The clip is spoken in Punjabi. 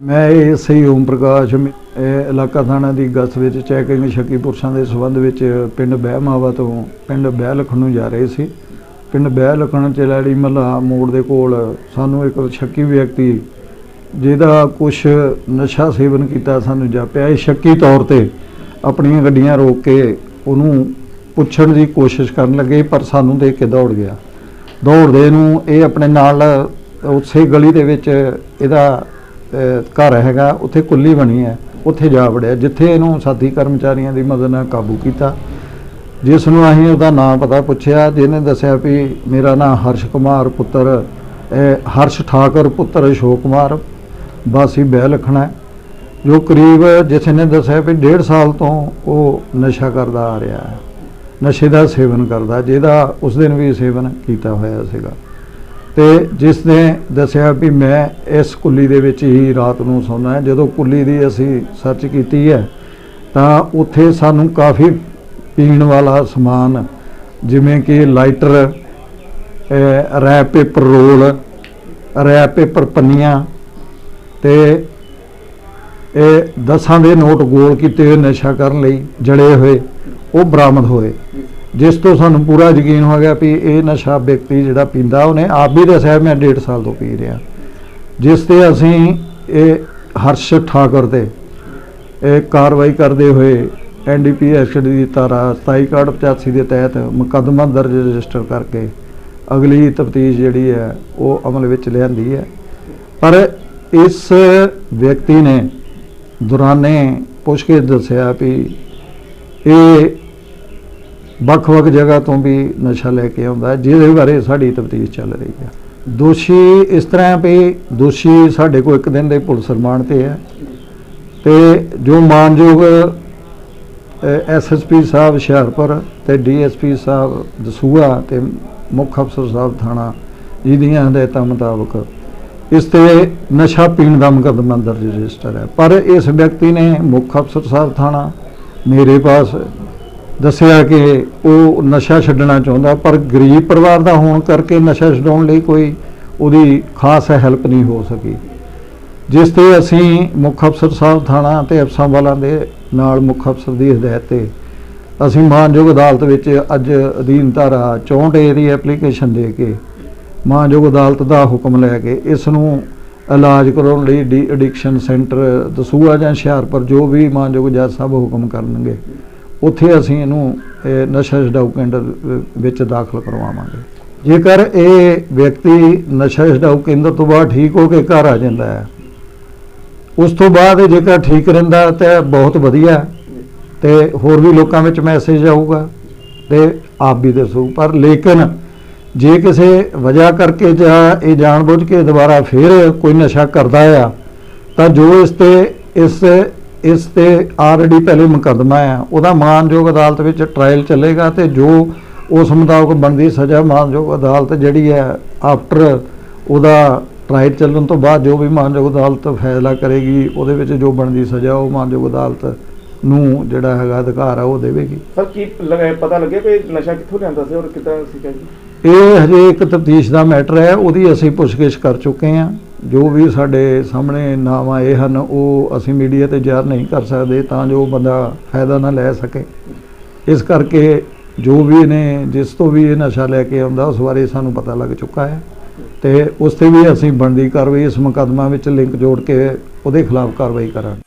ਮੈਂ ਇਹ ਸਹੀ ਓਮ ਪ੍ਰਕਾਸ਼ ਇਲਾਕਾ ਥਾਣਾ ਦੀ ਗਸਤ ਵਿੱਚ ਚੈਕਿੰਗ ਸ਼ੱਕੀ ਪੁਰਸ਼ਾਂ ਦੇ ਸਬੰਧ ਵਿੱਚ ਪਿੰਡ ਬਹਿਮਾਵਾ ਤੋਂ ਪਿੰਡ ਬਹਿ ਬਹਿਲਖਣ ਨੂੰ ਜਾ ਰਹੇ ਸੀ। ਪਿੰਡ ਬਹਿ ਬਹਿਲਖਣ ਚਲਾੜੀ ਮਹੱਲਾ ਮੋੜ ਦੇ ਕੋਲ ਸਾਨੂੰ ਇੱਕ ਸ਼ੱਕੀ ਵਿਅਕਤੀ ਜਿਹਦਾ ਕੁਝ ਨਸ਼ਾ ਸੇਵਨ ਕੀਤਾ ਸਾਨੂੰ ਜਾਪਿਆ। ਇਹ ਸ਼ੱਕੀ ਤੌਰ ਤੇ ਆਪਣੀਆਂ ਗੱਡੀਆਂ ਰੋਕ ਕੇ ਉਹਨੂੰ ਪੁੱਛਣ ਦੀ ਕੋਸ਼ਿਸ਼ ਕਰਨ ਲੱਗੇ, ਪਰ ਸਾਨੂੰ ਦੇਖ ਕੇ ਦੌੜ ਗਿਆ। ਦੌੜਦੇ ਨੂੰ ਇਹ ਆਪਣੇ ਨਾਲ ਉਸੇ ਗਲੀ ਦੇ ਵਿੱਚ ਇਹਦਾ ਘਰ ਹੈਗਾ, ਉੱਥੇ ਕੁੱਲੀ ਬਣੀ ਹੈ, ਉੱਥੇ ਜਾ ਵੜਿਆ। ਜਿੱਥੇ ਇਹਨੂੰ ਸਾਥੀ ਕਰਮਚਾਰੀਆਂ ਦੀ ਮਦਦ ਨਾਲ ਕਾਬੂ ਕੀਤਾ, ਜਿਸ ਨੂੰ ਅਸੀਂ ਉਹਦਾ ਨਾਮ ਪਤਾ ਪੁੱਛਿਆ, ਜਿਹਨੇ ਦੱਸਿਆ ਵੀ ਮੇਰਾ ਨਾਮ ਹਰਸ਼ ਕੁਮਾਰ ਪੁੱਤਰ ਹਰਸ਼ ਠਾਕਰ ਪੁੱਤਰ ਅਸ਼ੋਕ ਕੁਮਾਰ, ਵਾਸੀ ਬਹਿ ਲਖਣਾ ਜੋ ਕਰੀਬ ਜਿਸ ਨੇ ਦੱਸਿਆ ਵੀ ਡੇਢ ਸਾਲ ਤੋਂ ਉਹ ਨਸ਼ਾ ਕਰਦਾ ਆ ਰਿਹਾ ਹੈ, ਨਸ਼ੇ ਦਾ ਸੇਵਨ ਕਰਦਾ, ਜਿਹਦਾ ਉਸ ਦਿਨ ਵੀ ਸੇਵਨ ਕੀਤਾ ਹੋਇਆ ਸੀਗਾ। ਤੇ ਜਿਸ ਨੇ ਦੱਸਿਆ ਵੀ ਮੈਂ ਇਸ ਕੁੱਲੀ ਦੇ ਵਿੱਚ ਹੀ ਰਾਤ ਨੂੰ ਸੌਂਦਾ ਜਦੋਂ ਕੁੱਲੀ ਦੀ ਅਸੀਂ ਸਰਚ ਕੀਤੀ ਹੈ, ਤਾਂ ਉੱਥੇ ਸਾਨੂੰ ਕਾਫੀ ਪੀਣ ਵਾਲਾ ਸਮਾਨ, ਜਿਵੇਂ ਕਿ lighter wrap paper roll wrap paper ਪੰਨੀਆਂ ਤੇ ਇਹ ਦਸਾਂ ਦੇ ਨੋਟ ਗੋਲ ਕੀਤੇ ਹੋਏ ਨਸ਼ਾ ਕਰਨ ਲਈ ਜੜੇ ਹੋਏ, ਉਹ ਬਰਾਮਦ ਹੋਏ। ਜਿਸ ਤੋਂ ਸਾਨੂੰ ਪੂਰਾ ਯਕੀਨ ਹੋ ਗਿਆ ਵੀ ਇਹ ਨਸ਼ਾ ਵਿਅਕਤੀ ਜਿਹੜਾ ਪੀਂਦਾ, ਉਹਨੇ ਆਪ ਵੀ ਦੱਸਿਆ ਮੈਂ 1.5 ਸਾਲ ਤੋਂ ਪੀ ਰਿਹਾ। ਜਿਸ ਤੇ ਅਸੀਂ ਇਹ ਹਰਸ਼ ਠਾਕੁਰ ਤੇ ਇਹ ਕਾਰਵਾਈ ਕਰਦੇ ਹੋਏ ਐਨਡੀਪੀਐਸ ਦੀ ਧਾਰਾ 2785 ਦੇ ਤਹਿਤ ਮੁਕੱਦਮਾ ਦਰਜ ਰਜਿਸਟਰ ਕਰਕੇ ਅਗਲੀ ਤਫਤੀਸ਼ ਜਿਹੜੀ ਹੈ, ਉਹ ਅਮਲ ਵਿੱਚ ਲਿਆਂਦੀ ਹੈ। ਪਰ ਇਸ ਵਿਅਕਤੀ ਨੇ ਦੌਰਾਨੇ ਪੁੱਛਕੇ ਦੱਸਿਆ ਵੀ ਇਹ ਵੱਖ-ਵੱਖ ਜਗ੍ਹਾ ਤੋਂ ਵੀ ਨਸ਼ਾ ਲੈ ਕੇ ਆਉਂਦਾ ਹੈ, ਜਿਹਦੇ ਬਾਰੇ ਸਾਡੀ ਤਫਤੀਸ਼ ਚੱਲ ਰਹੀ ਹੈ। ਦੋਸ਼ੀ ਇਸ ਤਰ੍ਹਾਂ ਹੈ ਵੀ ਦੋਸ਼ੀ ਸਾਡੇ ਕੋਲ ਇੱਕ ਦਿਨ ਦੇ ਪੁਲਿਸ ਰਿਮਾਂਡ ਤੇ ਹੈ ਤੇ ਜੋ ਮਾਨਯੋਗ ਐਸਐਸਪੀ ਸਾਹਿਬ ਹੁਸ਼ਿਆਰਪੁਰ ਤੇ ਡੀਐਸਪੀ ਸਾਹਿਬ ਦਸੂਆ ਤੇ ਮੁੱਖ ਅਫਸਰ ਸਾਹਿਬ ਥਾਣਾ ਜਿਹਦੀਆਂ ਹਦਾਇਤਾਂ ਮੁਤਾਬਕ ਇਸ ਤੇ ਨਸ਼ਾ ਪੀਣ ਦਾ ਮੁਕੱਦਮਾ ਦਰਜ ਰਜਿਸਟਰ ਹੈ। ਪਰ ਇਸ ਵਿਅਕਤੀ ਨੇ ਮੁੱਖ ਅਫਸਰ ਸਾਹਿਬ ਥਾਣਾ ਮੇਰੇ ਪਾਸ ਦੱਸਿਆ ਕਿ ਉਹ ਨਸ਼ਾ ਛੱਡਣਾ ਚਾਹੁੰਦਾ, ਪਰ ਗਰੀਬ ਪਰਿਵਾਰ ਦਾ ਹੋਣ ਕਰਕੇ ਨਸ਼ਾ ਛਡਾਉਣ ਲਈ ਕੋਈ ਉਹਦੀ ਖਾਸ ਹੈਲਪ ਨਹੀਂ ਹੋ ਸਕੀ। ਜਿਸ ਤੇ ਅਸੀਂ ਮੁੱਖ ਅਫਸਰ ਸਾਹਿਬ ਥਾਣਾ ਤੇ ਅਫਸਰਾਂ ਵਾਲਾਂ ਦੇ ਨਾਲ ਮੁੱਖ ਅਫਸਰ ਦੀ ਹਦਾਇਤ ਤੇ ਅਸੀਂ ਮਾਨਯੋਗ ਅਦਾਲਤ ਵਿੱਚ ਅੱਜ ਅਧੀਨ ਧਾਰਾ 64 ਏ ਦੀ ਐਪਲੀਕੇਸ਼ਨ ਦੇ ਕੇ ਮਾਨਯੋਗ ਅਦਾਲਤ ਦਾ ਹੁਕਮ ਲੈ ਕੇ ਇਸ ਨੂੰ ਇਲਾਜ ਕਰਾਉਣ ਲਈ ਡੀ ਐਡਿਕਸ਼ਨ ਸੈਂਟਰ ਦਸੂਆ ਜਾਂ ਹੁਸ਼ਿਆਰਪੁਰ ਜੋ ਵੀ ਮਾਨਯੋਗ ਜੱਜ ਸਾਹਿਬ ਹੁਕਮ ਕਰਨਗੇ। ਉੱਥੇ ਅਸੀਂ ਇਹਨੂੰ, ਇਹ ਨਸ਼ਾ ਛਡਾਊ ਕੇਂਦਰ ਵਿੱਚ ਦਾਖਲ ਕਰਵਾਵਾਂਗੇ। ਜੇਕਰ ਇਹ ਵਿਅਕਤੀ ਨਸ਼ਾ ਛਡਾਊ ਕੇਂਦਰ ਤੋਂ ਬਾਅਦ ਠੀਕ ਹੋ ਕੇ ਘਰ ਆ ਜਾਂਦਾ ਹੈ, ਉਸ ਤੋਂ ਬਾਅਦ ਇਹ ਜੇਕਰ ਠੀਕ ਰਹਿੰਦਾ ਤਾਂ ਬਹੁਤ ਵਧੀਆ ਤੇ ਹੋਰ ਵੀ ਲੋਕਾਂ ਵਿੱਚ ਮੈਸੇਜ ਆਊਗਾ ਤੇ ਆਪ ਵੀ ਦੱਸੂ। ਪਰ ਲੇਕਿਨ ਜੇ ਕਿਸੇ ਵਜ੍ਹਾ ਕਰਕੇ ਜਾਂ ਇਹ ਜਾਣਬੁੱਝ ਕੇ ਦੁਬਾਰਾ ਫੇਰ ਕੋਈ ਨਸ਼ਾ ਕਰਦਾ ਆ, ਤਾਂ ਜੋ ਇਸ ਤੇ, ਇਸ ਇਸ ਤੇ ਆਲਰੇਡੀ ਪਹਿਲੇ ਮੁਕੱਦਮਾ ਆ ਉਹਦਾ ਮਾਨਯੋਗ ਅਦਾਲਤ ਵਿੱਚ ਟ੍ਰਾਇਲ ਚੱਲੇਗਾ ਤੇ ਜੋ ਉਸ ਮੁਤਾਬਕ ਬਣਦੀ ਸਜ਼ਾ ਮਾਨਯੋਗ ਅਦਾਲਤ ਜਿਹੜੀ ਹੈ ਆਫਟਰ ਉਹਦਾ ਟ੍ਰਾਇਲ ਚੱਲਣ ਤੋਂ ਬਾਅਦ ਜੋ ਵੀ ਮਾਨਯੋਗ ਅਦਾਲਤ ਫੈਸਲਾ ਕਰੇਗੀ ਉਹਦੇ ਵਿੱਚ ਜੋ ਬਣਦੀ ਸਜ਼ਾ ਉਹ ਮਾਨਯੋਗ ਅਦਾਲਤ ਨੂੰ ਜਿਹੜਾ ਹੈਗਾ ਅਧਿਕਾਰ ਆ ਉਹ ਦੇਵੇਗੀ। ਸਰ ਕੀ ਲਗਾ- ਪਤਾ ਲੱਗਿਆ ਕਿ ਨਸ਼ਾ ਕਿੱਥੋਂ ਲਿਆਂਦਾ ਸੀ ਔਰ ਕਿੱਦਾਂ ਸੀਗਾ ਜੀ? ਇਹ ਹਜੇ ਇੱਕ ਤਫਤੀਸ਼ ਦਾ ਮੈਟਰ ਹੈ ਉਹਦੀ ਅਸੀਂ ਪੁੱਛਗਿੱਛ ਕਰ ਚੁੱਕੇ ਹਾਂ। ਜੋ ਵੀ ਸਾਡੇ ਸਾਹਮਣੇ ਨਾਮ ਆਏ ਹਨ, ਉਹ ਅਸੀਂ ਮੀਡੀਆ ਤੇ ਜ਼ਾਹਰ ਨਹੀਂ ਕਰ ਸਕਦੇ ਤਾਂ ਜੋ ਬੰਦਾ ਫਾਇਦਾ ਨਾ ਲੈ ਸਕੇ। ਇਸ ਕਰਕੇ ਜੋ ਵੀ ਇਹਨੇ ਜਿਸ ਤੋਂ ਵੀ ਇਹ ਨਸ਼ਾ ਲੈ ਕੇ ਆਉਂਦਾ, ਉਸ ਬਾਰੇ ਸਾਨੂੰ ਪਤਾ ਲੱਗ ਚੁੱਕਾ ਹੈ ਤੇ ਉਸ ਤੇ ਵੀ ਅਸੀਂ ਬਣਦੀ ਕਾਰਵਾਈ, ਇਸ ਮੁਕੱਦਮਾ ਵਿੱਚ ਲਿੰਕ ਜੋੜ ਕੇ ਉਹਦੇ ਖਿਲਾਫ ਕਾਰਵਾਈ ਕਰਾਂਗੇ।